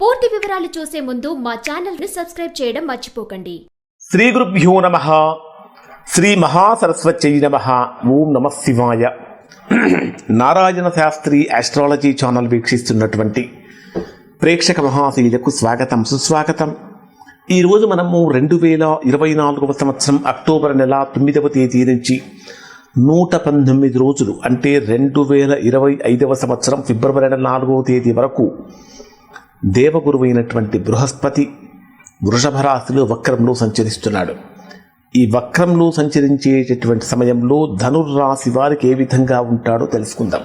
పూర్తి వివరాలు చూసే ముందు మా ఛానల్ని సబ్స్క్రైబ్ చేయడం మర్చిపోకండి. శ్రీ గురుభ్యో నమ. శ్రీ మహాసరస్వత్యై నమ. ఓం నమ శివాయ. నారాయణ శాస్త్రి ఆస్ట్రాలజీ ఛానల్ వీక్షిస్తున్నటువంటి ప్రేక్షక మహాశీలకు స్వాగతం సుస్వాగతం. ఈరోజు మనము రెండు వేల ఇరవై నాలుగవ సంవత్సరం అక్టోబర్ నెల తొమ్మిదవ తేదీ నుంచి నూట పంతొమ్మిది రోజులు అంటే రెండు వేల ఇరవై ఐదవ సంవత్సరం ఫిబ్రవరి నెల నాలుగవ తేదీ వరకు దేవగురువైనటువంటి బృహస్పతి వృషభ రాశిలో వక్రంలో సంచరిస్తున్నాడు. ఈ వక్రంలో సంచరించేటటువంటి సమయంలో ధనుర్రాశి వారికి ఏ విధంగా ఉంటాడో తెలుసుకుందాం.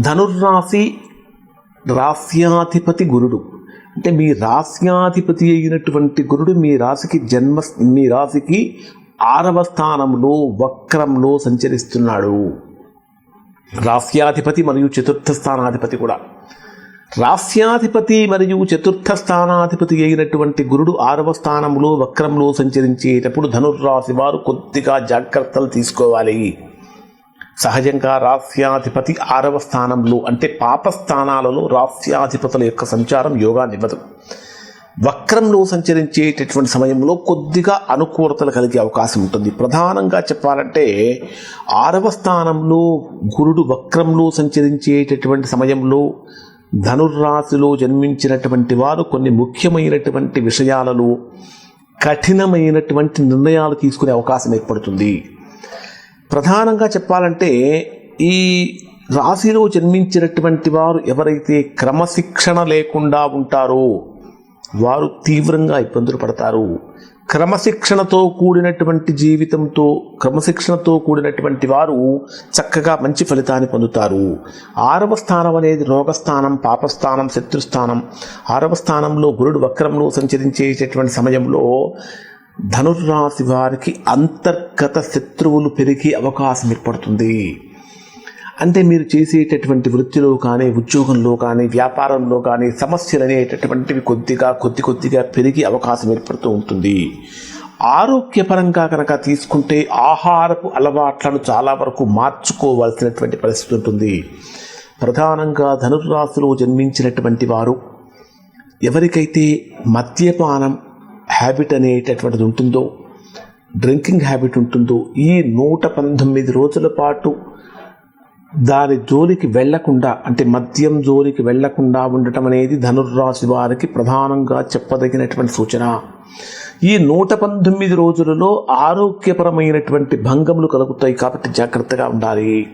ధనుర్రాశి రాస్యాధిపతి గురుడు. అంటే మీ రాస్యాధిపతి అయినటువంటి గురుడు మీ రాశికి జన్మ మీ రాశికి ఆరవ స్థానంలో వక్రంలో సంచరిస్తున్నాడు. రాస్యాధిపతి మరియు చతుర్థ స్థానాధిపతి కూడా. రాస్యాధిపతి మరియు చతుర్థ స్థానాధిపతి అయినటువంటి గురుడు ఆరవ స్థానంలో వక్రంలో సంచరించేటప్పుడు ధనుర్రాశి వారు కొద్దిగా జాగ్రత్తలు తీసుకోవాలి. సహజంగా రాస్యాధిపతి ఆరవ స్థానంలో అంటే పాప స్థానాలలో రాస్యాధిపతుల యొక్క సంచారం యోగానివ్వదు వక్రంలో సంచరించేటటువంటి సమయంలో కొద్దిగా అనుకూలతలు కలిగే అవకాశం ఉంటుంది. ప్రధానంగా చెప్పాలంటే ఆరవ స్థానంలో గురుడు వక్రంలో సంచరించేటటువంటి సమయంలో ధనుర్రాశిలో జన్మించినటువంటి వారు కొన్ని ముఖ్యమైనటువంటి విషయాలలో కఠినమైనటువంటి నిర్ణయాలు తీసుకునే అవకాశం ఏర్పడుతుంది. ప్రధానంగా చెప్పాలంటే ఈ రాశిలో జన్మించినటువంటి వారు ఎవరైతే క్రమశిక్షణ లేకుండా ఉంటారో వారు తీవ్రంగా ఇబ్బందులు పడతారు. క్రమశిక్షణతో కూడినటువంటి జీవితంతో క్రమశిక్షణతో కూడినటువంటి వారు చక్కగా మంచి ఫలితాన్ని పొందుతారు. ఆరవ స్థానం అనేది రోగస్థానం పాపస్థానం శత్రుస్థానం. ఆరవ స్థానంలో గురుడు వక్రంలో సంచరించేటటువంటి సమయంలో ధనుర్రాశి వారికి అంతర్గత శత్రువులు పెరిగే అవకాశం ఏర్పడుతుంది. అంటే మీరు చేసేటటువంటి వృత్తిలో కానీ ఉద్యోగంలో కానీ వ్యాపారంలో కానీ సమస్యలు అనేటటువంటివి కొద్దిగా కొద్ది కొద్దిగా పెరిగే అవకాశం ఏర్పడుతూ ఉంటుంది. ఆరోగ్యపరంగా కనుక తీసుకుంటే ఆహారపు అలవాట్లను చాలా వరకు మార్చుకోవాల్సినటువంటి పరిస్థితి ఉంటుంది. ప్రధానంగా ధనుర్రాశిలో జన్మించినటువంటి వారు ఎవరికైతే మద్యపానం హ్యాబిట్ అనేటటువంటిది ఉంటుందో డ్రింకింగ్ హ్యాబిట్ ఉంటుందో ఈ నూట పంతొమ్మిది రోజుల పాటు దాని జోలికి వెళ్ళకుండా అంటే మద్యం జోలికి వెళ్ళకుండా ఉండటం అనేది ధనుర్రాశి వారికి ప్రధానంగా చెప్పదగినటువంటి సూచన. ఈ నూట పంతొమ్మిది రోజులలో ఆరోగ్యపరమైనటువంటి భంగములు కలుగుతాయి కాబట్టి జాగ్రత్తగా ఉండాలి.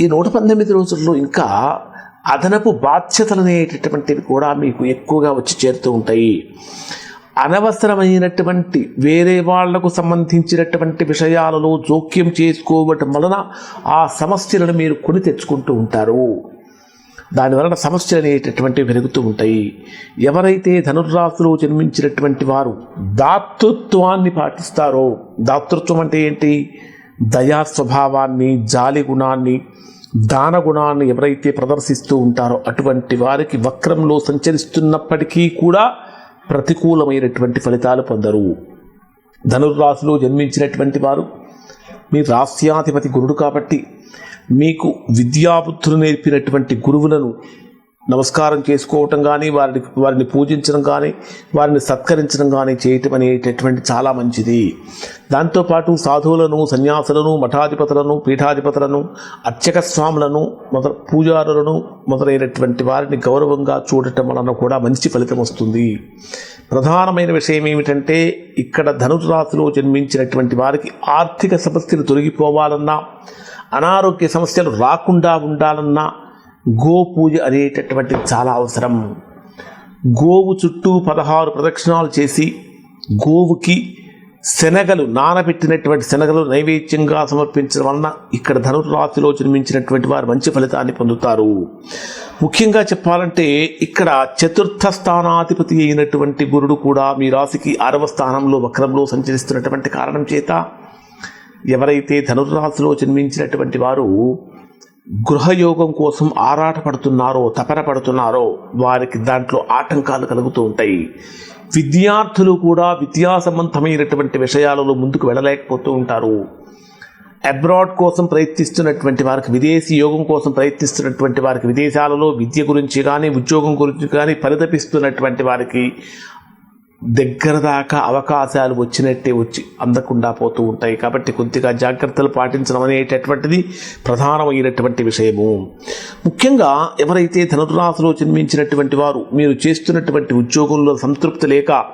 ఈ నూట పంతొమ్మిది రోజుల్లో ఇంకా అదనపు బాధ్యతలు అనేటటువంటివి కూడా మీకు ఎక్కువగా వచ్చి చేరుతూ ఉంటాయి. అనవసరమైనటువంటి వేరే వాళ్ళకు సంబంధించినటువంటి విషయాలలో జోక్యం చేసుకోవటం వలన ఆ సమస్యలను మీరు కొని తెచ్చుకుంటూ ఉంటారు. దానివలన సమస్యలు అనేటటువంటివి పెరుగుతూ ఉంటాయి. ఎవరైతే ధనుర్రాశిలో జన్మించినటువంటి వారు దాతృత్వాన్ని పాటిస్తారో దాతృత్వం అంటే ఏంటి? దయా స్వభావాన్ని జాలి గుణాన్ని దాన గుణాన్ని ఎవరైతే ప్రదర్శిస్తూ ఉంటారో అటువంటి వారికి వక్రంలో సంచరిస్తున్నప్పటికీ కూడా ప్రతికూలమైనటువంటి ఫలితాలు పొందరు. ధనుర్రాశిలో జన్మించినటువంటి వారు మీ రాస్యాధిపతి గురుడు కాబట్టి మీకు విద్యాబుద్ధులు నేర్పినటువంటి గురువులను నమస్కారం చేసుకోవటం కానీ వారిని వారిని పూజించడం కానీ వారిని సత్కరించడం కానీ చేయటం అనేటటువంటి చాలా మంచిది. దాంతోపాటు సాధువులను సన్యాసులను మఠాధిపతులను పీఠాధిపతులను అర్చక స్వాములను మొదల పూజారులను మొదలైనటువంటి వారిని గౌరవంగా చూడటం వలన కూడా మంచి ఫలితం వస్తుంది. ప్రధానమైన విషయం ఏమిటంటే ఇక్కడ ధనురాశిలో జన్మించినటువంటి వారికి ఆర్థిక సమస్యలు తొలగిపోవాలన్నా అనారోగ్య సమస్యలు రాకుండా ఉండాలన్నా గో పూజ అనేటటువంటిది చాలా అవసరం. గోవు చుట్టూ పదహారు ప్రదక్షిణాలు చేసి గోవుకి శనగలు నానబెట్టినటువంటి శనగలు నైవేద్యంగా సమర్పించడం వలన ఇక్కడ ధనుర్రాశిలో జన్మించినటువంటి వారు మంచి ఫలితాన్ని పొందుతారు. ముఖ్యంగా చెప్పాలంటే ఇక్కడ చతుర్థ స్థానాధిపతి అయినటువంటి గురుడు కూడా మీ రాశికి ఆరవ స్థానంలో వక్రంలో సంచరిస్తున్నటువంటి కారణం చేత ఎవరైతే ధనుర్రాశిలో జన్మించినటువంటి వారు గృహయోగం కోసం ఆరాటపడుతున్నారో తపన పడుతున్నారో వారికి దాంట్లో ఆటంకాలు కలుగుతూ ఉంటాయి. విద్యార్థులు కూడా విద్యా సంబంధమైనటువంటి విషయాలలో ముందుకు వెళ్ళలేకపోతూ ఉంటారు. అబ్రాడ్ కోసం ప్రయత్నిస్తున్నటువంటి వారికి విదేశీ యోగం కోసం ప్రయత్నిస్తున్నటువంటి వారికి విదేశాలలో విద్య గురించి కానీ ఉద్యోగం గురించి కానీ పరితపిస్తున్నటువంటి వారికి దగ్గర దాకా అవకాశాలు వచ్చినట్టే వచ్చి అందకుండా పోతూ ఉంటాయి. కాబట్టి కొద్దిగా జాగ్రత్తలు పాటించడం అనేటటువంటిది ప్రధానమైనటువంటి విషయము. ముఖ్యంగా ఎవరైతే ధనురాశిలో జన్మించినటువంటి వారు మీరు చేస్తున్నటువంటి ఉద్యోగంలో సంతృప్తి లేక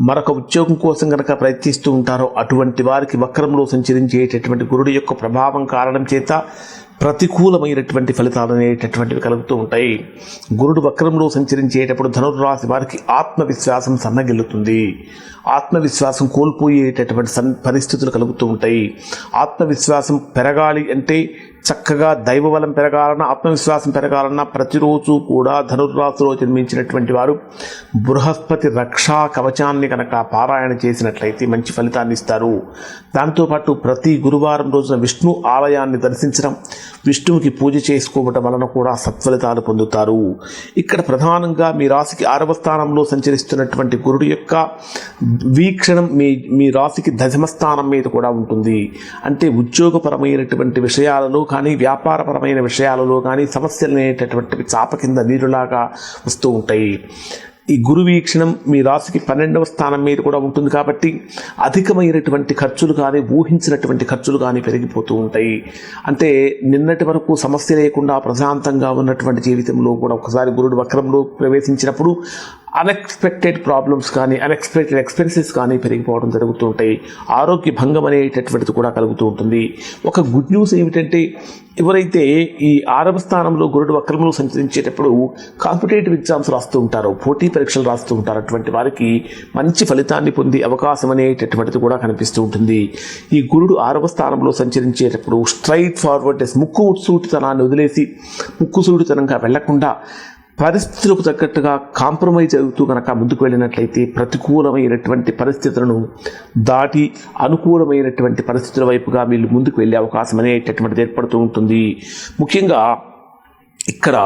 మరొక ఉద్యోగం కోసం కనుక ప్రయత్నిస్తూ ఉంటారో అటువంటి వారికి వక్రంలో సంచరించేటటువంటి గురుడు యొక్క ప్రభావం కారణం చేత ప్రతికూలమైనటువంటి ఫలితాలు అనేటటువంటివి కలుగుతూ ఉంటాయి. గురుడు వక్రంలో సంచరించేటప్పుడు ధనుర్రాశి వారికి ఆత్మవిశ్వాసం సన్నగిల్లుతుంది. ఆత్మవిశ్వాసం కోల్పోయేటటువంటి సన్ పరిస్థితులు కలుగుతూ ఉంటాయి. ఆత్మవిశ్వాసం పెరగాలి అంటే చక్కగా దైవబలం పెరగాలన్నా ఆత్మవిశ్వాసం పెరగాలన్నా ప్రతిరోజు కూడా ధనుర్రాశిలో జన్మించినటువంటి వారు బృహస్పతి రక్షా కవచాన్ని కనుక పారాయణ చేసినట్లయితే మంచి ఫలితాన్ని ఇస్తారు. దాంతోపాటు ప్రతి గురువారం రోజున విష్ణు ఆలయాన్ని దర్శించడం విష్ణువుకి పూజ చేసుకోవటం వలన కూడా సత్ఫలితాలు పొందుతారు. ఇక్కడ ప్రధానంగా మీ రాశికి ఆరవ స్థానంలో సంచరిస్తున్నటువంటి గురుడు యొక్క వీక్షణం మీ మీ రాశికి దశమ స్థానం మీద కూడా ఉంటుంది. అంటే ఉద్యోగపరమైనటువంటి విషయాలలో కానీ వ్యాపారపరమైన విషయాలలో కానీ సమస్యలు అనేటటువంటివి చాప కింద నీరులాగా వస్తూ ఉంటాయి. ఈ గురు వీక్షణం మీ రాశికి పన్నెండవ స్థానం మీద కూడా ఉంటుంది కాబట్టి అధికమైనటువంటి ఖర్చులు కానీ ఊహించినటువంటి ఖర్చులు కానీ పెరిగిపోతూ ఉంటాయి. అంటే నిన్నటి వరకు సమస్య లేకుండా ప్రశాంతంగా ఉన్నటువంటి జీవితంలో కూడా ఒకసారి గురుడు వక్రంలో ప్రవేశించినప్పుడు అన్ఎక్స్పెక్టెడ్ ప్రాబ్లమ్స్ కానీ అన్ఎక్స్పెక్టెడ్ ఎక్స్పెన్సెస్ కానీ పెరిగిపోవడం జరుగుతూ ఉంటాయి. ఆరోగ్య భంగం అనేటటువంటిది కూడా కలుగుతూ ఉంటుంది. ఒక గుడ్ న్యూస్ ఏమిటంటే ఎవరైతే ఈ ఆరవ స్థానంలో గురుడు వక్రంలో సంచరించేటప్పుడు కాంపిటేటివ్ ఎగ్జామ్స్ రాస్తూ ఉంటారు పోటీ పరీక్షలు రాస్తూ ఉంటారు అటువంటి వారికి మంచి ఫలితాన్ని పొందే అవకాశం అనేటటువంటిది కూడా కనిపిస్తూ ఉంటుంది. ఈ గురుడు ఆరవ స్థానంలో సంచరించేటప్పుడు స్ట్రైట్ ఫార్వర్డ్ ముక్కు సూటితనాన్ని వదిలేసి ముక్కు సూటితనంగా వెళ్ళకుండా పరిస్థితులకు తగ్గట్టుగా కాంప్రమైజ్ అవుతూ కనుక ముందుకు వెళ్ళినట్లయితే ప్రతికూలమైనటువంటి పరిస్థితులను దాటి అనుకూలమైనటువంటి పరిస్థితుల వైపుగా వీళ్ళు ముందుకు వెళ్ళే అవకాశం అనేటటువంటిది ఏర్పడుతూ ఉంటుంది. ముఖ్యంగా ఇక్కడ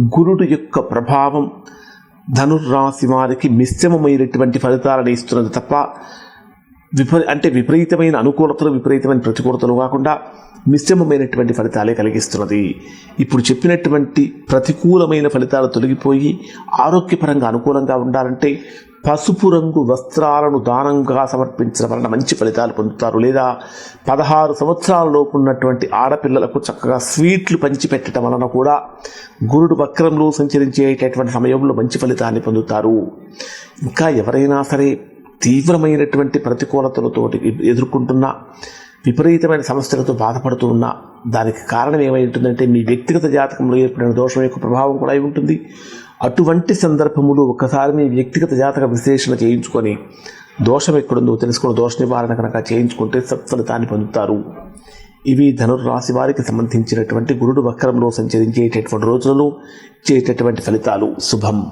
గురుడు యొక్క ప్రభావం ధనుర్రాశి వారికి మిశ్రమమైనటువంటి ఫలితాలను ఇస్తున్నది తప్ప విపరీ అంటే విపరీతమైన అనుకూలతలు విపరీతమైన ప్రతికూలతలు కాకుండా మిశ్రమమైనటువంటి ఫలితాలే కలిగిస్తున్నది. ఇప్పుడు చెప్పినటువంటి ప్రతికూలమైన ఫలితాలు తొలగిపోయి ఆరోగ్యపరంగా అనుకూలంగా ఉండాలంటే పసుపు రంగు వస్త్రాలను దానంగా సమర్పించడం వలన మంచి ఫలితాలు పొందుతారు. లేదా పదహారు సంవత్సరాలలోపు ఉన్నటువంటి ఆడపిల్లలకు చక్కగా స్వీట్లు పంచిపెట్టడం వలన కూడా గురుడు వక్రంలో సంచరించేటటువంటి సమయంలో మంచి ఫలితాన్ని పొందుతారు. ఇంకా ఎవరైనా సరే తీవ్రమైనటువంటి ప్రతికూలతలతోటి ఎదుర్కొంటున్న విపరీతమైన సమస్యలతో బాధపడుతూ ఉన్నా దానికి కారణం ఏమై ఉంటుందంటే మీ వ్యక్తిగత జాతకంలో ఏర్పడిన దోషం యొక్క ప్రభావం కూడా అయి ఉంటుంది. అటువంటి సందర్భములు ఒక్కసారి మీ వ్యక్తిగత జాతక విశ్లేషణ చేయించుకొని దోషం ఎక్కడుందో తెలుసుకుని దోష నివారణ కనుక చేయించుకుంటే సత్ఫలితాన్ని పొందుతారు. ఇవి ధనుర్రాశి వారికి సంబంధించినటువంటి గురుడు వక్రంలో సంచరించేటటువంటి రోజులలో ఇచ్చేటటువంటి ఫలితాలు. శుభం.